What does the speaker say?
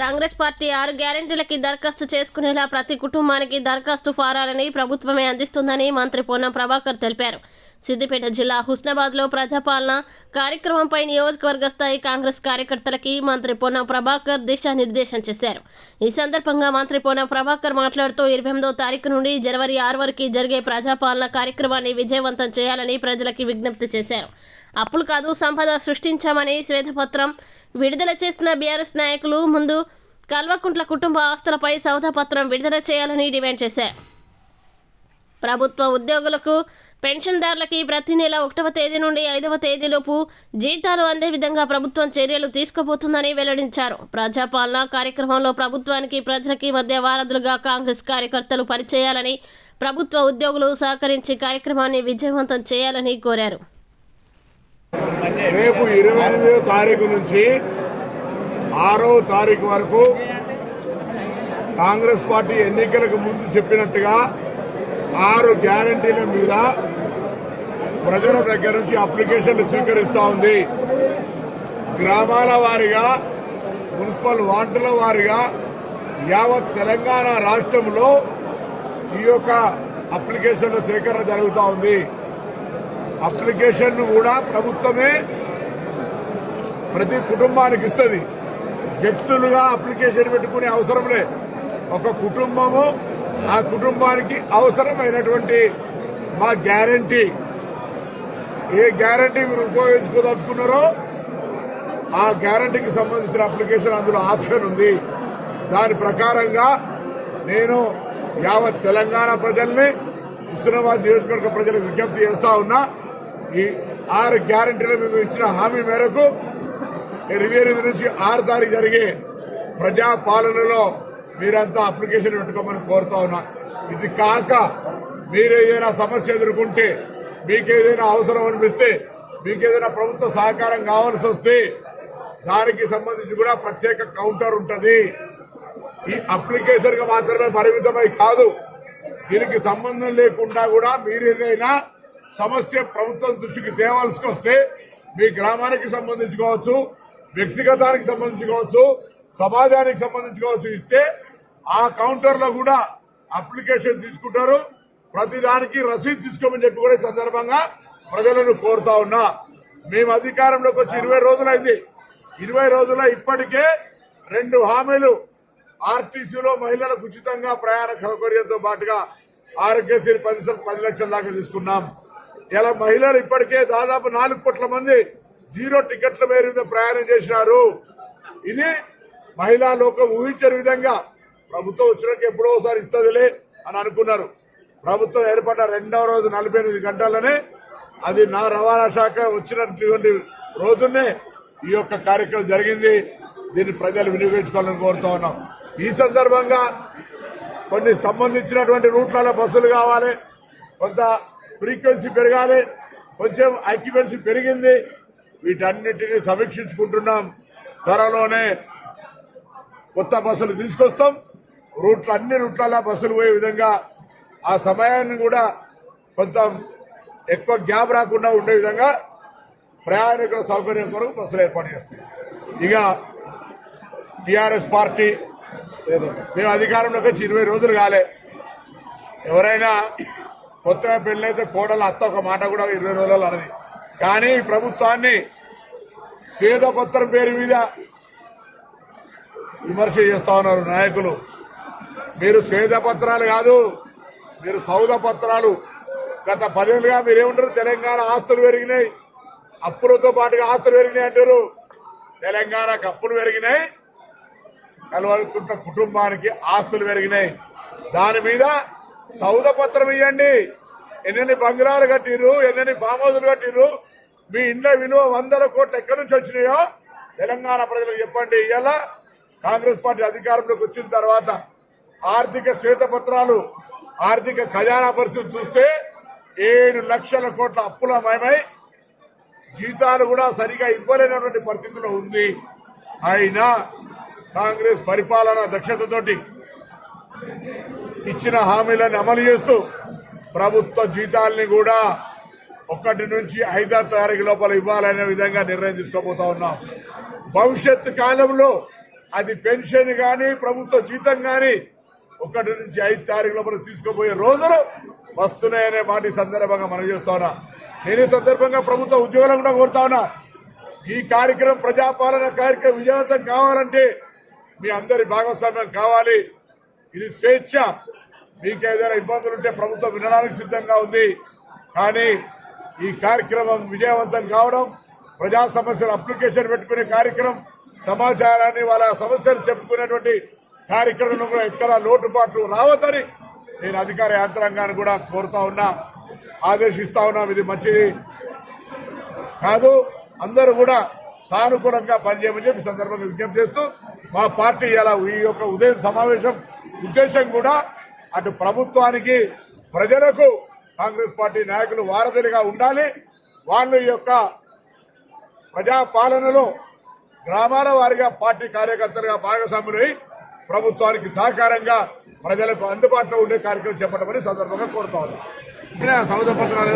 Congress party ఆరు గ్యారెంటీలకి దరఖాస్తు చేసుకునేలా ప్రతి కుటుంబానికి దరఖాస్తు ఫారాలని ప్రభుత్వమే అందిస్తుందని మంత్రి పొన్నం ప్రభాకర్ తెలిపారు. సిద్దిపేట జిల్లా హుస్నాబాద్లో ప్రజాపాలన కార్యక్రమంపై నియోజకవర్గ స్థాయి కాంగ్రెస్ కార్యకర్తలకి మంత్రి పొన్నం ప్రభాకర్ దిశానిర్దేశం చేశారు. ఈ సందర్భంగా మంత్రి పొన్నం ప్రభాకర్ మాట్లాడుతూ ఇరవై ఎనిమిదో తారీఖు నుండి జనవరి ఆరు వరకు జరిగే ప్రజాపాలన కార్యక్రమాన్ని విజయవంతం చేయాలని ప్రజలకి విజ్ఞప్తి చేశారు. అప్పులు కాదు సంపద సృష్టించామని శ్వేతపత్రం విడుదల చేసిన బీఆర్ఎస్ నాయకులు ముందు కల్వకుంట్ల కుటుంబ ఆస్తులపై సౌదాపత్రం విడుదల చేయాలని డిమాండ్ చేశారు. ప్రభుత్వ ఉద్యోగులకు పెన్షన్దారులకి ప్రతి నెల ఒకటవ తేదీ నుండి ఐదవ తేదీలోపు జీతాలు అందే విధంగా ప్రభుత్వం చర్యలు తీసుకోబోతుందని వెల్లడించారు. ప్రజాపాలన కార్యక్రమంలో ప్రభుత్వానికి ప్రజలకి మధ్య వారధులుగా కాంగ్రెస్ కార్యకర్తలు పనిచేయాలని ప్రభుత్వ ఉద్యోగులు సహకరించి కార్యక్రమాన్ని విజయవంతం చేయాలని కోరారు. రేపు ఇరవై ఎనిమిదో తారీఖు నుంచి ఆరో తారీఖు వరకు కాంగ్రెస్ పార్టీ ఎన్నికలకు ముందు చెప్పినట్టుగా ఆరు గ్యారంటీల మీద ప్రజల దగ్గర నుంచి అప్లికేషన్లు స్వీకరిస్తూ ఉంది. గ్రామాల వారీగా మున్సిపల్ వార్డుల వారీగా యావత్ తెలంగాణ రాష్ట్రంలో ఈ యొక్క అప్లికేషన్ల సేకరణ జరుగుతూ ఉంది. అప్లికేషన్ కూడా ప్రభుత్వమే ప్రతి కుటుంబానికి ఇస్తుంది. వ్యక్తులుగా అప్లికేషన్ పెట్టుకునే అవసరం లే. ఒక కుటుంబము ఆ కుటుంబానికి అవసరమైనటువంటి మా గ్యారంటీ. ఏ గ్యారంటీ మీరు ఉపయోగించుకోదలుచుకున్నారో ఆ గ్యారంటీకి సంబంధించిన అప్లికేషన్ అందులో ఆప్షన్ ఉంది. దాని ప్రకారంగా నేను యావత్ తెలంగాణ ప్రజల్ని హుస్నాబాద్ నియోజకవర్గ ప్రజలకు విజ్ఞప్తి చేస్తా ఉన్నా. ఈ ఆరు గ్యారంటీలు మేము ఇచ్చిన హామీ మేరకు ఇరవై ఎనిమిది నుంచి ఆరు తారీఖు జరిగే ప్రజాపాలనలో మీరంతా అప్లికేషన్ పెట్టుకోమని కోరుతా ఉన్నా. ఇది కాక మీరు ఏదైనా సమస్య ఎదుర్కొంటే మీకు ఏదైనా అవసరం అనిపిస్తే మీకు ఏదైనా ప్రభుత్వ సహకారం కావాల్సి వస్తే దానికి సంబంధించి కూడా ప్రత్యేక కౌంటర్ ఉంటుంది. ఈ అప్లికేషన్గా మాత్రమే పరిమితమై కాదు. దీనికి సంబంధం లేకుండా కూడా మీరు ఏదైనా సమస్య ప్రభుత్వం దృష్టికి తేవాల్సి వస్తే మీ గ్రామానికి సంబంధించి కావచ్చు వ్యక్తిగతానికి సంబంధించి కావచ్చు సమాజానికి సంబంధించి కావచ్చు ఇస్తే ఆ కౌంటర్లో కూడా అప్లికేషన్ తీసుకుంటారు. ప్రతిదానికి రసీదు తీసుకోమని చెప్పి కూడా సందర్భంగా ప్రజలను కోరుతా ఉన్నా. మేము అధికారంలోకి వచ్చి ఇరవై రోజులైంది. ఇరవై రోజుల ఇప్పటికే రెండు హామీలు ఆర్టీసీలో మహిళలకు ఉచితంగా ప్రయాణ సౌకర్యంతో పాటుగా ఆరోగ్యశ్రీ పది పది లక్షల దాకా తీసుకున్నాం. ఇలా మహిళలు ఇప్పటికే దాదాపు నాలుగు కోట్ల మంది జీరో టికెట్ల మేర మీద ప్రయాణం చేసినారు. ఇది మహిళా లోకం ఊహించని విధంగా ప్రభుత్వం వచ్చినాక ఎప్పుడో ఒకసారి ఇస్తుందిలే అని అనుకున్నారు. ప్రభుత్వం ఏర్పడ్డ రెండవ రోజు నలభై ఎనిమిది గంటలనే అది నా రవాణా శాఖ వచ్చినటువంటి రోజునే ఈ యొక్క కార్యక్రమం జరిగింది. దీన్ని ప్రజలు వినియోగించుకోవాలని కోరుతా ఉన్నాం. ఈ సందర్భంగా కొన్ని సంబంధించినటువంటి రూట్లలో బస్సులు కావాలి. కొంత ఫ్రీక్వెన్సీ పెరగాలి కొంచెం ఆక్యుపెన్సీ పెరిగింది. వీటన్నిటిని సమీక్షించుకుంటున్నాం. త్వరలోనే కొత్త బస్సులు తీసుకొస్తాం. రూట్లు అన్ని రూట్లలో బస్సులు పోయే విధంగా ఆ సమయాన్ని కూడా కొంత ఎక్కువ గ్యాప్ రాకుండా ఉండే విధంగా ప్రయాణికుల సౌకర్యం కొరకు బస్సులు ఏర్పాటు చేస్తాయి ఇక టిఆర్ఎస్ పార్టీ మేము అధికారంలోకి వచ్చి ఇరవై రోజులు కాలే. ఎవరైనా కొత్తగా పెళ్ళైతే కోడలు అత్త ఒక మాట కూడా ఇరవై రోజులు అన్నది కానీ ఈ ప్రభుత్వాన్ని శ్వేతపత్రం పేరు మీద విమర్శ చేస్తా ఉన్నారు నాయకులు. మీరు శ్వేతపత్రాలు కాదు మీరు సౌద పత్రాలు గత పదేళ్ళుగా మీరేమంటారు? తెలంగాణ ఆస్తులు పెరిగినాయి. అప్పులతో పాటుగా ఆస్తులు పెరిగినాయి అంటారు. తెలంగాణకు అప్పులు పెరిగినాయి. కలవకుంట కుటుంబానికి ఆస్తులు పెరిగినాయి. దాని మీద సౌద పత్రం ఇవ్వండి ఎన్నెన్ని బంగ్లాలు కట్టిర్రు ఎన్నెన్ని ఫామ్ హౌసులు కట్టిర్రు మీ ఇండ్ల విలువ వందల కోట్లు ఎక్కడి నుంచి వచ్చినాయో తెలంగాణ ప్రజలకు చెప్పండి. ఇవాళ కాంగ్రెస్ పార్టీ అధికారంలోకి వచ్చిన తర్వాత ఆర్థిక శ్వేతపత్రాలు ఆర్థిక ఖజానా పరిస్థితి చూస్తే ఏడు లక్షల కోట్ల అప్పుల మయమై జీతాలు కూడా సరిగా ఇవ్వలేనటువంటి పరిస్థితిలో ఉంది. అయినా కాంగ్రెస్ పరిపాలన దక్షతతోటి ఇచ్చిన హామీలను అమలు చేస్తూ ప్రభుత్వ జీతాల్ని కూడా ఒకటి నుంచి ఐదో తారీఖు లోపల ఇవ్వాలనే విధంగా నిర్ణయం తీసుకోబోతా ఉన్నాం. భవిష్యత్ కాలంలో అది పెన్షన్ కానీ ప్రభుత్వ జీతం కానీ ఒకటి నుంచి ఐదు తారీఖు లోపల తీసుకుపోయే రోజులు వస్తున్నాయనే మాట సందర్భంగా మనం చేస్తా ఉన్నా. నేను సందర్భంగా ప్రభుత్వ ఉద్యోగులను కూడా కోరుతా ఉన్నా ఈ కార్యక్రమం ప్రజాపాలన కార్యక్రమం విజయవంతం కావాలంటే మీ అందరి భాగస్వామ్యం కావాలి. ఇది స్వేచ్ఛ. మీకు ఏదైనా ఇబ్బందులు ఉంటే ప్రభుత్వం వినడానికి సిద్ధంగా ఉంది. కానీ ఈ కార్యక్రమం విజయవంతం కావడం ప్రజా సమస్యలు అప్లికేషన్ పెట్టుకునే కార్యక్రమం సమాచారాన్ని వాళ్ళ సమస్యలు చెప్పుకునేటువంటి కార్యక్రమం కూడా ఎక్కడ లోటుపాట్లు రావద్దని నేను అధికార యంత్రాంగాన్ని కూడా కోరుతా ఉన్నా ఆదేశిస్తా ఉన్నాం. ఇది మంచిది కాదు. అందరూ కూడా సానుకూలంగా పనిచేయమని చెప్పి సందర్భంగా విజ్ఞప్తి చేస్తూ మా పార్టీ ఇలా ఈ యొక్క ఉదయం సమావేశం ఉద్దేశం కూడా అటు ప్రభుత్వానికి ప్రజలకు కాంగ్రెస్ పార్టీ నాయకులు వారధులుగా ఉండాలి. వాళ్ళ యొక్క ప్రజాపాలనలో గ్రామాల వారిగా పార్టీ కార్యకర్తలుగా భాగస్వాములై ప్రభుత్వానికి సహకారంగా ప్రజలకు అందుబాటులో ఉండే కార్యక్రమం చేపట్టమని సందర్భంగా కోరుతా ఉన్నాను సౌదపత్రాలు